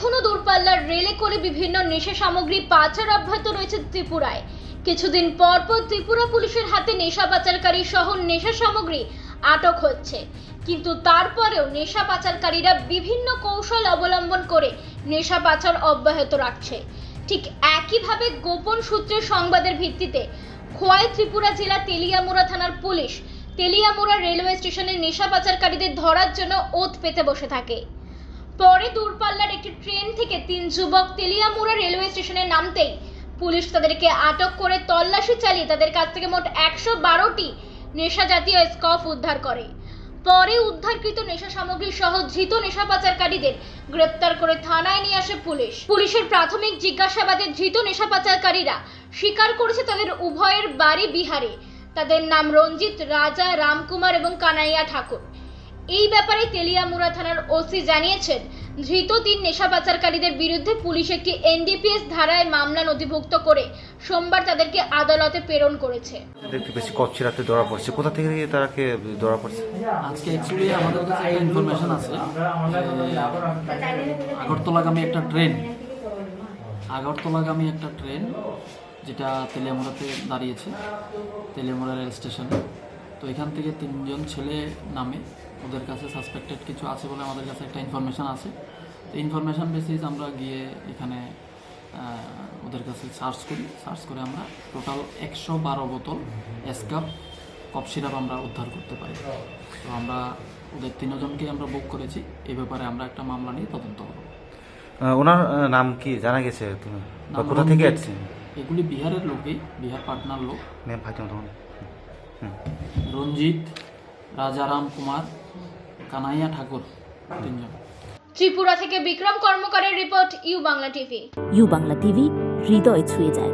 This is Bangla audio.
এখনও দূরপাল্লার রেলে করে বিভিন্ন নেশা সামগ্রী পাচার অব্যাহত রয়েছে ত্রিপুরায়। কিছুদিন পর পর ত্রিপুরা পুলিশের হাতে নেশা পাচারকারী সহ নেশা সামগ্রী আটক হচ্ছে। কিন্তু তারপরেও নেশা পাচারকারীরা বিভিন্ন কৌশল অবলম্বন করে নেশা পাচার অব্যাহত রাখছে। ঠিক একইভাবে গোপন সূত্রের সংবাদের ভিত্তিতে খোয়াই ত্রিপুরা জেলা তেলিয়ামুড়া থানার পুলিশ তেলিয়ামুড়া রেলওয়ে স্টেশনে নেশা পাচারকারীদের ধরার জন্য ওত পেতে বসে থাকে। পরে দূরপাল্লার একটি ট্রেন থেকে তিন যুবক তেলিয়ামুড়া রেলওয়ে স্টেশনে নামতেই পুলিশ তাদেরকে আটক করে তল্লাশি চালিয়ে তাদের কাছ থেকে মোট একশো বারোটি নেশা জাতীয় স্কফ উদ্ধার করে। পরে উদ্ধারকৃত নেশা সামগ্রী সহ ধৃত নেশা পাচারকারীদের গ্রেপ্তার করে থানায় নিয়ে আসে পুলিশ। পুলিশের প্রাথমিক জিজ্ঞাসাবাদে ধৃত নেশা পাচারকারীরা স্বীকার করেছে তাদের উভয়ের বাড়ি বিহারে। তাদের নাম রঞ্জিত রাজা, রামকুমার এবং কানাইয়া ঠাকুর। এই ব্যাপারে তেলিয়ামুড়া থানার ওসি জানিয়েছেন ধৃত তিন নেশা পাচারকারীদের বিরুদ্ধে পুলিশ একটি এনডিপিএস ধারায় মামলা নথিভুক্ত করে সোমবার তাদেরকে আদালতে প্রেরণ করেছে। দেখতে বেশি কচ্ছি রাতে ধরা পড়ছে? কোথা থেকে তারাকে ধরা পড়ছে? আজকে অ্যাকচুয়ালি আমাদের কাছে একটা ইনফরমেশন আছে যে আগরতলাগামী একটা ট্রেন আগরতলাগামী একটা ট্রেন যেটা তেলিয়ামুড়াতে দাঁড়িয়েছে তেলিয়ামুড়া রেল স্টেশনে। তো এখান থেকে তিনজন ছেলে নামে। ওদের কাছে সাসপেক্টেড কিছু আছে বলে আমাদের কাছে একটা ইনফরমেশান আছে। তো ইনফরমেশন বেসিস আমরা গিয়ে এখানে ওদের কাছে সার্চ করি। সার্চ করে আমরা টোটাল একশো বারো বোতল এসকাপ কফ সিরাপ আমরা উদ্ধার করতে পারি। তো আমরা ওদের তিনজনকে আমরা বুক করেছি। এ ব্যাপারে আমরা একটা মামলা নিয়ে তদন্ত করব। ওনার নাম কি? জানা গেছে? তুমি কোথা থেকে আসছেন? এগুলি বিহারের লোকই বিহার পাটনার লোক। রঞ্জিত রাজারাম কুমার কানাইয়া ঠাকুর তিনজন। ত্রিপুরা থেকে Bikram কর্মকারের report U Bangla TV. U Bangla TV হৃদয় ছুঁয়ে যায়।